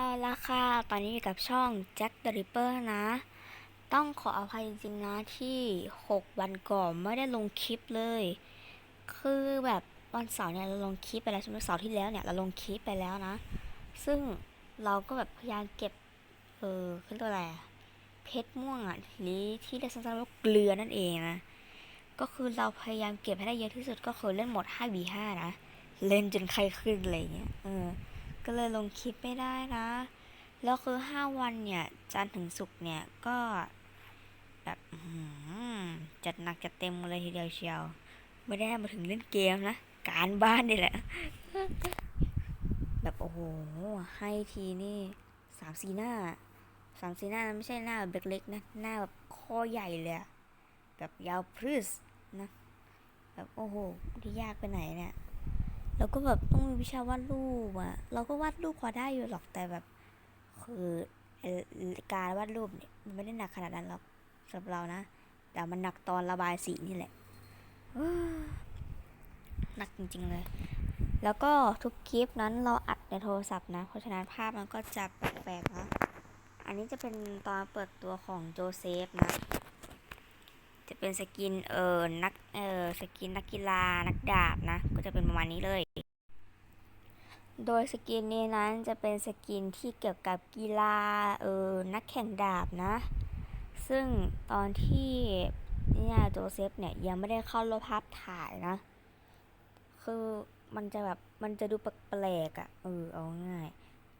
เอาละค่ะ ตอนนี้อยู่กับช่อง Jack the Ripper นะ ต้องขออภัยจริงๆนะที่ 6 วันก่อนไม่ได้ลงคลิปเลย คือแบบวันเสาร์เนี่ยเราลงคลิปไปแล้วใช่ไหมเสาร์ที่แล้วเนี่ยเราลงคลิปไปแล้วนะ ซึ่งเราก็แบบพยายามเก็บ เออขึ้นตัวอะไรเพชรม่วงอะหรือที่เรียกสั้นๆว่าเกลือนั่นเองนะ ก็คือเราพยายามเก็บให้ได้เยอะที่สุดก็คือเล่นหมด 5v5 นะ เล่นจนใครขึ้นอะไรเงี้ย เออ ก็เลยลงคลิปไม่ได้นะ แล้วคือห้าวันเนี่ย จันถึงศุกร์เนี่ย ก็แบบจัดหนักจัดเต็มเลยทีเดียวเชียว ไม่ได้มาถึงเล่นเกมนะ การบ้านนี่แหละ แบบโอ้โห ให้ทีนี่สามสี่หน้าสามสี่หน้านะไม่ใช่หน้าแบบเล็กๆนะ หน้าแบบคอใหญ่เลยแบบยาวพรึสนะ แบบโอ้โหที่ยากไปไหนเนี่ย แล้วก็แบบต้องมีวิชาวาดรูปอะเราก็วาดรูปพอได้อยู่หรอกแต่แบบ คือการวาดรูปเนี่ยมันไม่ได้หนักขนาดนั้นหรอกสำหรับเรานะแต่มันหนักตอนระบายสีนี่แหละหนักจริงๆเลย แล้วก็ทุกคลิปนั้นเราอัดในโทรศัพท์นะ เพราะฉะนั้นภาพมันก็จะแปลกๆนะ อันนี้จะเป็นตอนเปิดตัวของโจเซฟนะ เป็นสกินเออนักเออสกินนักกีฬานักดาบนะ ก็จะเป็นประมาณนี้เลย โดยสกินนี้นั้นจะเป็นสกินที่เกี่ยวกับกีฬาเออนักแข่งดาบนะ ซึ่งตอนที่เนี่ยโจเซฟเนี่ยยังไม่ได้เข้ารูปภาพถ่ายนะ คือมันจะแบบมันจะดูแปลกๆอะ่ะเออเอาง่าย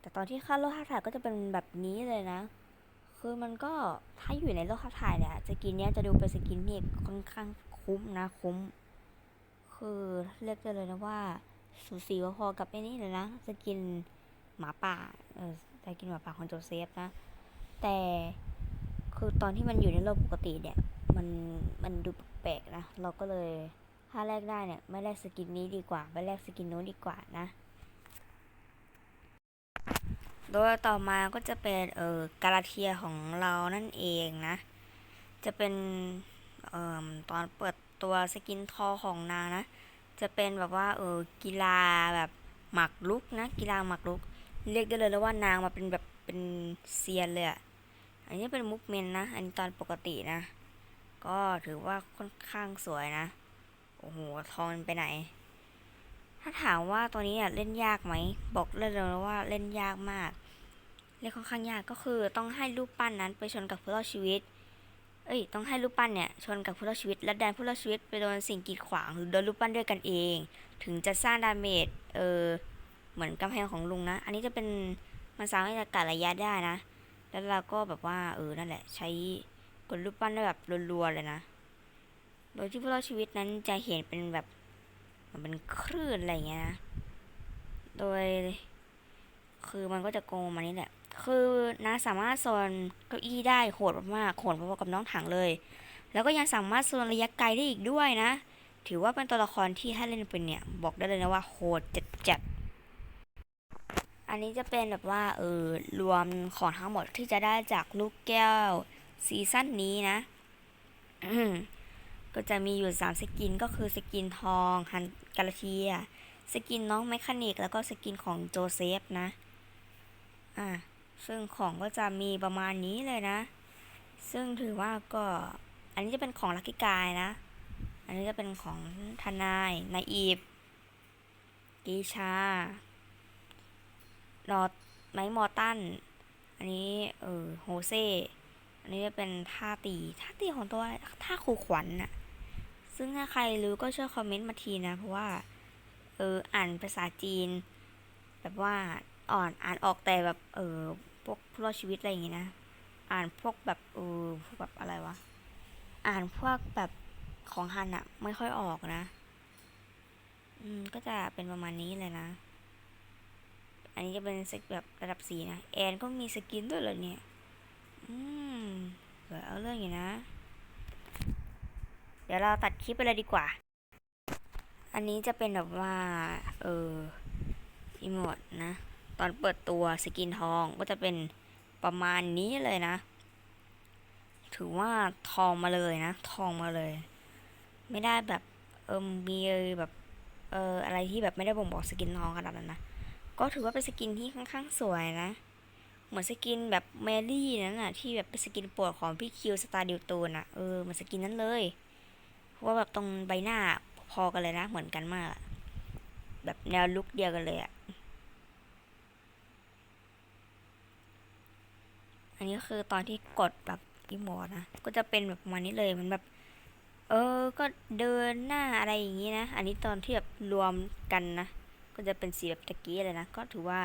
แต่ตอนที่เข้ารูปภาพถ่ายก็จะเป็นแบบนี้เลยนะ คือมันก็ถ้าอยู่ในโลกภาพถ่ายเนี่ยสกินเนี้ยจะดูเป็นสกินที่ค่อนข้างคุ้มนะคุ้ม คือเรียกได้เลยนะว่าสูสีพอๆกับไอ้นี่เลยนะสกินหมาป่าเออสกินหมาป่าของโจเซฟนะ แต่คือตอนที่มันอยู่ในโลกปกติเนี่ย มันมันดูแปลกๆนะ เราก็เลยถ้าแลกได้เนี่ย ไม่แลกสกินนี้ดีกว่าไปแลกสกินนู้นดีกว่านะ โดยต่อมาก็จะเป็นเออกาลาเทียของเรานั่นเองนะ จะเป็นเอ่อตอนเปิดตัวสกินทอของนางนะ จะเป็นแบบว่าเออกีฬาแบบหมากรุกนะ กีฬาหมากรุก เรียกได้เลยแล้วว่านางมาเป็นแบบเป็นเซียนเลยอะอันนี้เป็นมุกเมนนะ อันนี้ตอนปกตินะ ก็ถือว่าค่อนข้างสวยนะ โอ้โห ทองไปไหน ถ้าถามว่าตัวนี้เล่นยากไหม บอกเลยเลยว่าเล่นยากมากเล่นค่อนข้างยากก็คือต้องให้รูปปั้นนั้นไปชนกับผู้รอดชีวิต เอ้ย ต้องให้รูปปั้นเนี่ยชนกับผู้รอดชีวิต และดันผู้รอดชีวิตไปโดนสิ่งกีดขวางหรือโดนรูปปั้นด้วยกันเอง ถึงจะสร้างดาเมจ เออ เหมือนกำแพงของลุงนะ อันนี้จะเป็นมันสามารถจะกัดระยะได้นะ แล้วเราก็แบบว่า เออ นั่นแหละ ใช้กดรูปปั้นได้แบบรัวๆเลยนะ โดยที่ผู้รอดชีวิตนั้นจะเห็นเป็นแบบ มันเป็นคลื่นอะไรเงี้ยนะ โดย คือมันก็จะโกงมานี่แหละ คือนะสามารถโซนเก้าอี้ได้โหดมากๆโหดพอๆกับน้องถังเลย แล้วก็ยังสามารถโซนระยะไกลได้อีกด้วยนะ ถือว่าเป็นตัวละครที่ถ้าเล่นเป็นเนี่ย บอกได้เลยนะว่าโหดจัดๆ อันนี้จะเป็นแบบว่าเออรวมของทั้งหมดที่จะได้จากลูกแก้วซีซั่นนี้นะ ก็จะมีอยู่ 3 สกินก็คือสกินทองฮันกาลเทีย สกินน้องแมคคานิก แล้วก็สกินของโจเซฟนะ อ่า ซึ่งของก็จะมีประมาณนี้เลยนะ ซึ่งถือว่าก็ อันนี้จะเป็นของลักกิกายนะ อันนี้จะเป็นของทนายนายอีฟกีชานอตไนท์มอตัน อันนี้ เออ โฮเซ นี้จะเป็นท่าตีท่าตีของตัวท่าขู่ขวัญน่ะ ซึ่งถ้าใครรู้ก็ช่วยคอมเมนต์มาทีนะ เพราะว่า เอออ่านภาษาจีน แบบว่าอ่อนอ่านออกแต่แบบ เออพวกผู้รอดชีวิตอะไรอย่างงี้นะ อ่านพวกแบบเออพวกแบบอะไรวะ อ่านพวกแบบของฮันอะไม่ค่อยออกนะ อืมก็จะเป็นประมาณนี้เลยนะ อันนี้จะเป็นสกแบบระดับสีนะ แอนก็มีสกินด้วยเหรอเนี่ย อืม เดี๋ยวเอาเรื่องอยู่นะ เดี๋ยวเราตัดคลิปไปเลยดีกว่า อันนี้จะเป็นแบบว่า เอออีโมดนะ ตอนเปิดตัวสกินทองก็จะเป็นประมาณนี้เลยนะ ถือว่าทองมาเลยนะ ทองมาเลย ไม่ได้แบบ เออมีแบบเอออะไรที่แบบไม่ได้บ่งบอกสกินทองขนาดนั้นนะ ก็ถือว่าเป็นสกินที่ค่อนข้างสวยนะ เหมือนสกินแบบแมรี่นั่นน่ะ ที่แบบเป็นสกินโปรดของพี่คิวสตาร์ดิวตูนอะ เออเหมือนสกินนั้นเลย เพราะว่าแบบตรงใบหน้าพอกันเลยนะ เหมือนกันมาก แบบแนวลุคเดียวกันเลยอะ อันนี้คือตอนที่กดแบบอีโมดนะ ก็จะเป็นแบบประมาณนี้เลย มันแบบ เออ ก็เดินหน้าอะไรอย่างนี้นะ อันนี้ตอนที่แบบรวมกันนะ ก็จะเป็นสีแบบตะกี้เลยนะ ก็ถือว่า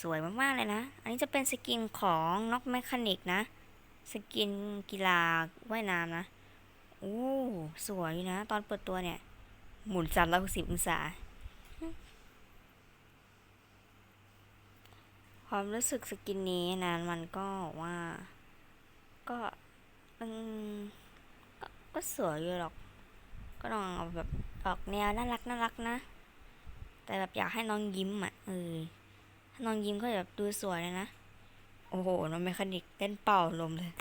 สวยมากๆเลยนะ อันนี้จะเป็นสกินของน็อกแมคานิกนะ สกินกีฬาว่ายน้ำนะโอ้สวยอยู่นะ ตอนเปิดตัวเนี่ย หมุนสามร้อยหกสิบองศา ความรู้สึกสกินนี้นะมันก็ว่า ก็มันก็สวยอยู่หรอก ก็ต้องเอาแบบออกแนวน่ารักน่ารักนะ แต่แบบอยากให้น้องยิ้มอะเออ น้องยิ้มก็แบบดูสวยเลยนะ โอ้โห น้องเมคานิกเต้นเป่าลมเลย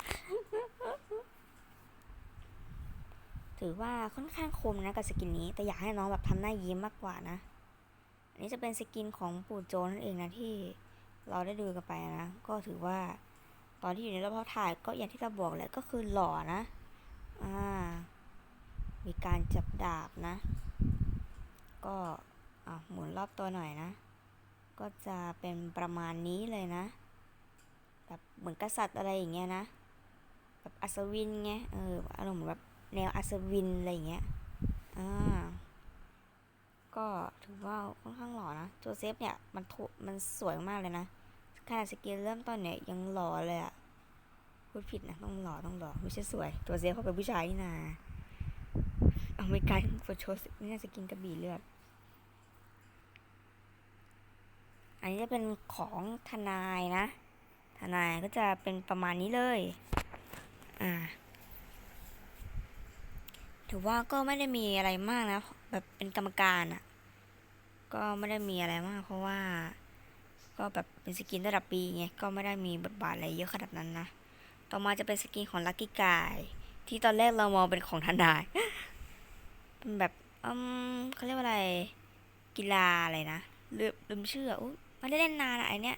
ถือว่าค่อนข้างคมนะกับสกินนี้ แต่อยากให้น้องแบบทำหน้ายิ้มมากกว่านะ อันนี้จะเป็นสกินของปู่โจนั่นเองนะที่เราได้ดูกันไปนะ ก็ถือว่าตอนที่อยู่ในรอบถ่ายก็อย่างที่เราบอกแหละก็คือหล่อนะ อ่า มีการจับดาบนะ ก็อะหมุนรอบตัวหน่อยนะ ก็จะเป็นประมาณนี้เลยนะ แบบเหมือนกษัตริย์อะไรอย่างเงี้ยนะ แบบอัศวินไง เอออารมณ์เหมือนแบบแนวอัศวินอะไรอย่างเงี้ย อ่า ก็ถือว่าค่อนข้างหล่อนะโจเซฟเนี่ยมันถูมันสวยมากเลยนะขนาดสกิลเริ่มต้นเนี่ยยังหล่อเลยอะพูดผิดนะต้องหล่อต้องหล่อไม่ใช่สวย ตัวเซฟเขาเป็นผู้ชายนี่นาอเมริกันกดโชว์นี่น่าจะกินกระบี่เลือด อันนี้จะเป็นของทนายนะ ทนายก็จะเป็นประมาณนี้เลย อ่า ถือว่าก็ไม่ได้มีอะไรมากนะ แบบเป็นกรรมการอะ่ะ ก็ไม่ได้มีอะไรมาก เพราะว่า ก็แบบเป็นสกินระดับปีไง ก็ไม่ได้มีบทบาทอะไรเยอะขนาดนั้นนะ ต่อมาจะเป็นสกินของลักกี้กายที่ตอนแรกเรามองเป็นของทนาย เป็นแบบอืมเขาเรียกว่าอะไร กีฬาอะไรนะลืมลืมชื่ออุ้ ไม่ได้เล่นนานอะไอเนี้ย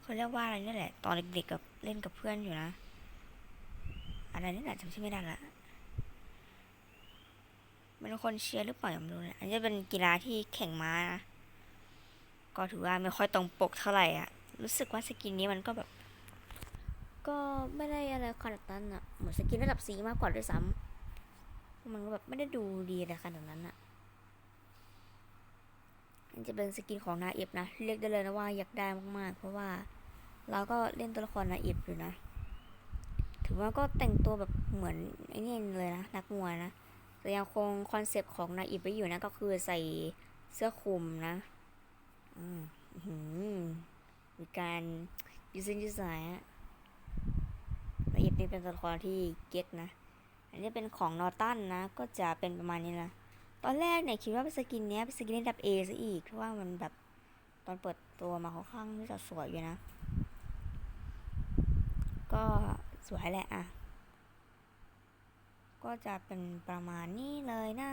เขาเรียกว่าอะไรนี่แหละ ตอนเด็กๆกับเล่นกับเพื่อนอยู่นะ อะไรนี่แหละจำชื่อไม่ได้ละเป็นคนเชียร์หรือเปล่ายังไม่รู้เลยอันนี้เป็นกีฬาที่แข่งม้านะก็ถือว่าไม่ค่อยตรงปกเท่าไหร่อะ รู้สึกว่าสกินนี้มันก็แบบ ก็ไม่ได้อะไรขนาดนั้นอะ เหมือนสกินระดับสีมากกว่าด้วยซ้ำมันก็แบบไม่ได้ดูดีอะไรขนาดนั้นอะ จะเป็นสกินของนาเอฟนะ เรียกได้เลยนะว่าอยากได้มากๆ เพราะว่าเราก็เล่นตัวละครนาเอฟอยู่นะ ถือว่าก็แต่งตัวแบบเหมือนไอ้นี่เลยนะนักมวยนะแต่ยังคงคอนเซปต์ของนาเอฟไว้อยู่นะก็คือใส่เสื้อคลุมนะอืมอืมีการยืดเส้นยืดสายอะละเอียดนี่เป็นตัวละครที่เก็ตนะ อันนี้เป็นของนอตันนะ ก็จะเป็นประมาณนี้นะ ตอนแรกเนี่ยคิดว่าเป็นสกินเนี้ยเป็นสกินระดับ A ซะอีก เพราะว่ามันแบบตอนเปิดตัวมาค่อนข้างที่จะสวยอยู่นะ ก็สวยแหละอะ ก็จะเป็นประมาณนี้เลยนะ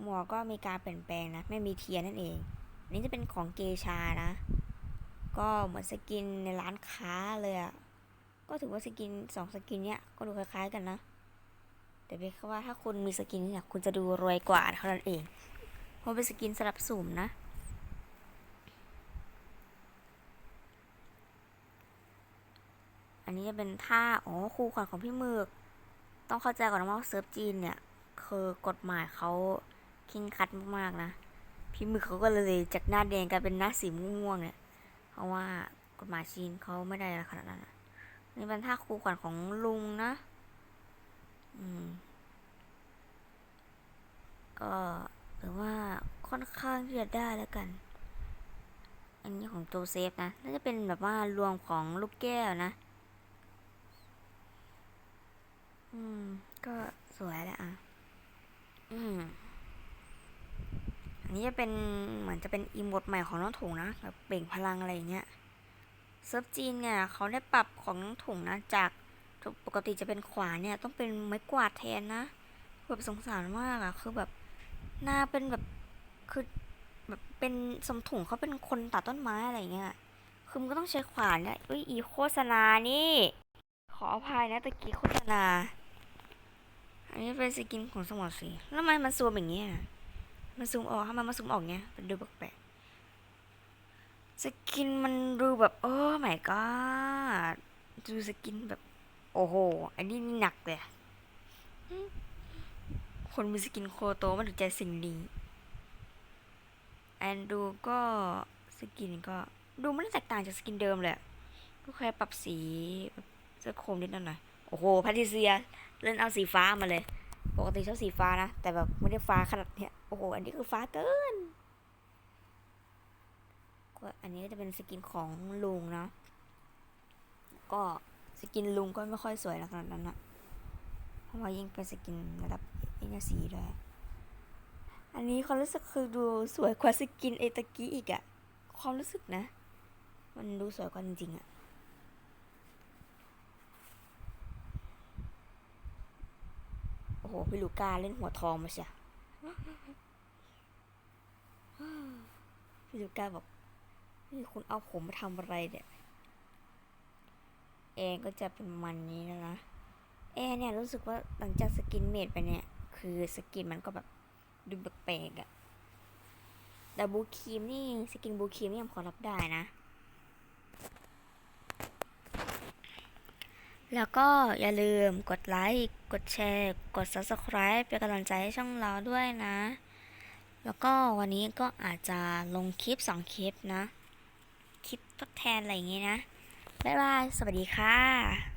หมวกก็มีการเปลี่ยนแปลงนะ ไม่มีเทียนนั่นเอง อันนี้จะเป็นของเกชานะ ก็เหมือนสกินในร้านค้าเลยอะ่ะ ก็ถือว่าสกินสองสกินเนี้ยก็ดูคล้ายๆกันนะ แต่เป็นแค่ว่าถ้าคุณมีสกินเนี่ยคุณจะดูรวยกว่าเท่านั้นเอง เพราะเป็นสกินสลับสุ่มนะอันนี้จะเป็นท่าอ๋อคู่ขวัญของพี่หมึก ต้องเข้าใจก่อนนะว่าเซิร์ฟจีนเนี่ย คือกฎหมายเขาเคิงคัดมากๆนะ พี่หมึกเขาก็เลยจากหน้าแดงกลายเป็นหน้าสีม่วงเนี่ย เพราะว่ากฎหมายจีนเขาไม่ได้ขนาดนั้นนะนี่เป็นท่าคู่ขวัญของลุงนะ อืม ก็ถือว่าค่อนข้างที่จะได้แล้วกัน อันนี้ของโจเซฟนะ น่าจะเป็นแบบว่ารวมของลูกแก้วนะ อืม ก็สวยแหละอะ อืม อันนี้จะเป็นเหมือนจะเป็นอีโมดใหม่ของน้องถุงนะแบบเปล่งพลังอะไรอย่างเงี้ยเซิร์ฟจีนเนี่ย เขาได้ปรับของน้องถุงนะจาก ปกติจะเป็นขวานเนี่ย ต้องเป็นไม้กวาดแทนนะแบบสงสารมากอะคือแบบหน้าเป็นแบบคือแบบเป็นสมถุงเขาเป็นคนตัดต้นไม้อะไรเงี้ยคือมันก็ต้องใช้ขวานเนี่ยอุ้ยอีโฆษณานี่ ขออภัยนะตะกี้โฆษณา อันนี้เป็นสกินของสมอสีแล้วทำไมมันซูมอย่างเงี้ยมันซูมออกทำไมมันซูมออกเงี้ยมันดูแปลกๆสกินมันดูแบบโอ้ my god ดูสกินแบบ โอ้โห อันนี้นี่หนักเลย คนมีสกินโคโตมันถึงใจสิ่งนี้ แอนดูก็สกินก็ดูไม่ได้แตกต่างจากสกินเดิมเลยก็แค่ปรับสีเสื้อโคมนิดหน่อย โอ้โหแพทิเซีย เล่นเอาสีฟ้ามาเลย ปกติชอบสีฟ้านะ แต่แบบไม่ได้ฟ้าขนาดเนี้ย โอ้โห อันนี้คือฟ้าเกินก็อันนี้จะเป็นสกินของลุงเนาะก็ กินลุงก็ไม่ค่อยสวยขนาดนั้นนะเพราะว่ายิ่งเป็นสกินระดับเอ็นสีด้วยอันนี้ความรู้สึกคือดูสวยกว่าสกินเอตะกี้อีกอะความรู้สึกนะ มันดูสวยกว่าจริงๆอะโอ้โหพี่ลูกาเล่นหัวทองมาเชียพี่ลูกาบอกนี่คุณเอาผมมาทำอะไรเนี่ย เองก็จะเป็นมันนี้แล้วนะเอเนี่ยรู้สึกว่าหลังจากสกินเมดไปเนี่ย คือสกินมันก็แบบดูแปลกๆอะแต่บูครีมนี่สกินบูครีมนี่ยังพอรับได้นะ แล้วก็อย่าลืมกดไลค์ กดแชร์ กด subscribe เป็นกำลังใจให้ช่องเราด้วยนะ แล้วก็วันนี้ก็อาจจะลงคลิป 2 คลิปนะ คลิปทดแทนอะไรอย่างงี้นะ บ๊ายบาย สวัสดีค่ะ